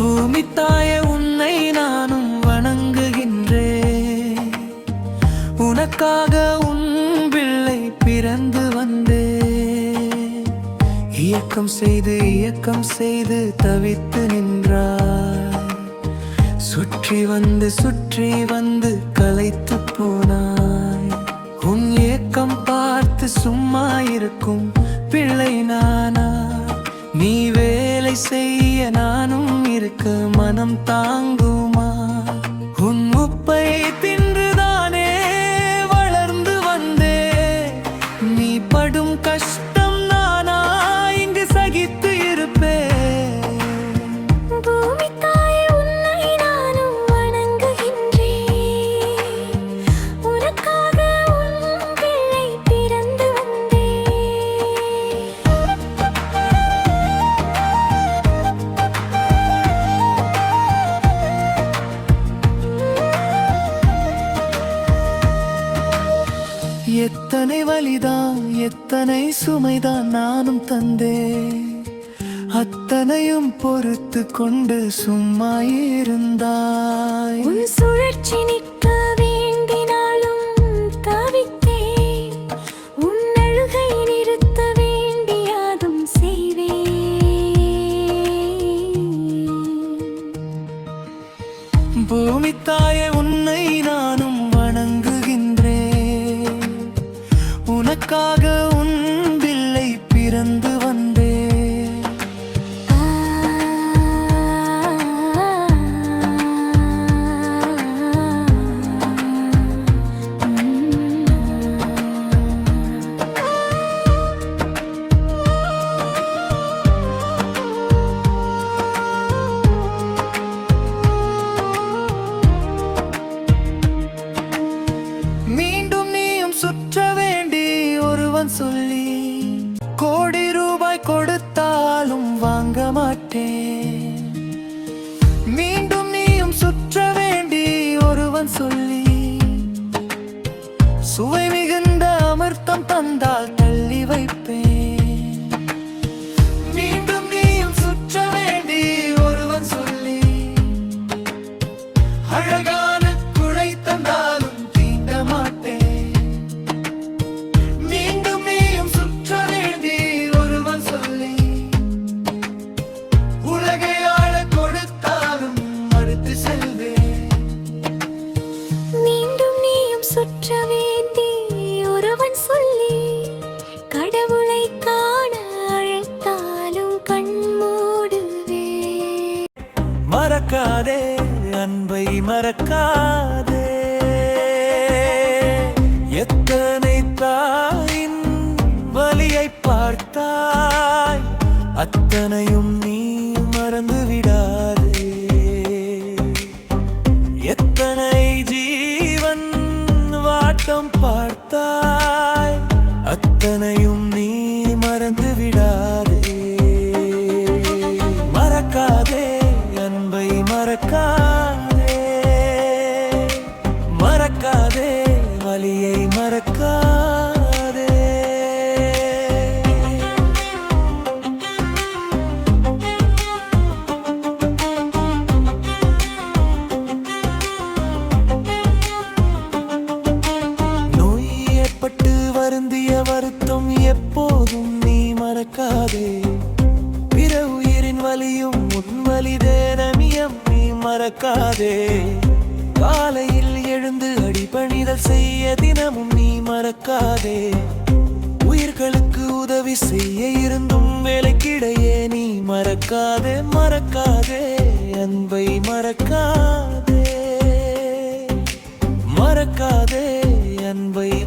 பூமி தாய உன்னை நானும் வணங்குகின்றேன். உனக்காக உன் பிள்ளை பிறந்து வந்தே இயக்கம் செய்து இயக்கம் செய்து தவித்து நின்றாய். சுற்றி வந்து சுற்றி வந்து கலைத்து போனாய். உன் ஏக்கம் பார்த்து சும்மா இருக்கும் மனம் தாங்குமா எத்தனை வலிதான் எத்தனை சுமைதான் நானும் தந்தேன். அத்தனையும் பொறுத்து கொண்டு சும்மா இருந்தாய். உன் சுழற்சி நிற்க வேண்டினாலும் தவித்தேன். உன் அழுகை நிறுத்த வேண்டியதும் செய்வேன். பூமி தாயே உன்னை ஒருவன் சொல்லி கோடி ரூபாய் கொடுத்தாலும் வாங்க மாட்டேன். மீண்டும் நீயும் சுற்ற வேண்டி ஒருவன் சொல்லி சுவை மிகுந்த அமிர்தம் தந்தால் தள்ளி வைப்பேன். மீண்டும் நீயும் சுற்ற வேண்டி ஒருவன் சொல்லி அழகான மறக்காதே அன்பை மறக்காதே. எத்தனை தாயின் வலியை பார்த்தாய் அத்தனையும் மறக்காதே மறக்காதே வலியை மறக்காதே. நோய் ஏற்பட்டு வருந்திய வருத்தம் எப்போதும் நீ மறக்காதே. மறக்காதே. காலையில் எழுந்து அடிபணிதல் செய்ய தினமும் நீ மறக்காதே. உயிர்களுக்கு உதவி செய்ய இருந்தும் வேலைக்கிடையே நீ மறக்காதே மறக்காதே. அன்பை மறக்காதே. மறக்காதே அன்பை